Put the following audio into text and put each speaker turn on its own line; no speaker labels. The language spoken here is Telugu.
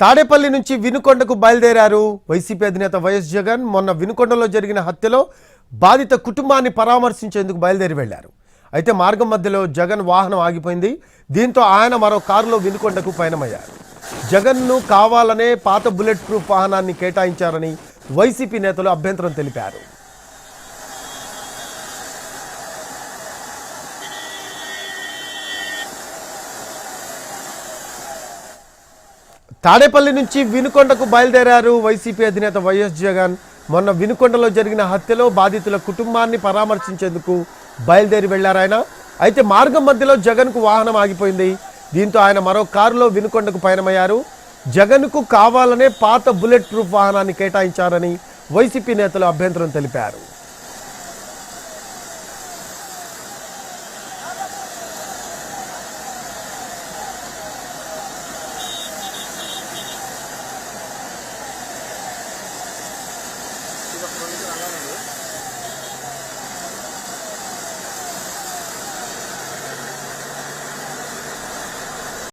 తాడేపల్లి నుంచి వినుకొండకు బయలుదేరారు వైసీపీ అధినేత వైఎస్ జగన్. మొన్న వినుకొండలో జరిగిన హత్యలో బాధిత కుటుంబాన్ని పరామర్శించేందుకు బయలుదేరి వెళ్ళారు. అయితే మార్గం మధ్యలో జగన్ వాహనం ఆగిపోయింది. దీంతో ఆయన మరో కారులో వినుకొండకు పయనమయ్యారు. జగన్ను కావాలనే పాత బుల్లెట్ ప్రూఫ్ వాహనాన్ని కేటాయించారని వైసీపీ నేతలు అభ్యంతరం తెలిపారు. తాడేపల్లి నుంచి వినుకొండకు బయలుదేరారు వైసీపీ అధినేత వైఎస్ జగన్. మొన్న వినుకొండలో జరిగిన హత్యలో బాధితుల కుటుంబాన్ని పరామర్శించేందుకు బయలుదేరి వెళ్ళారు ఆయన. అయితే మార్గం మధ్యలో జగన్కు వాహనం ఆగిపోయింది. దీంతో ఆయన మరో కారులో వినుకొండకు పయనమయ్యారు. జగన్కు కావాలనే పాత బుల్లెట్ ప్రూఫ్ వాహనాన్ని కేటాయించారని వైసీపీ నేతలు అభ్యంతరం తెలిపారు.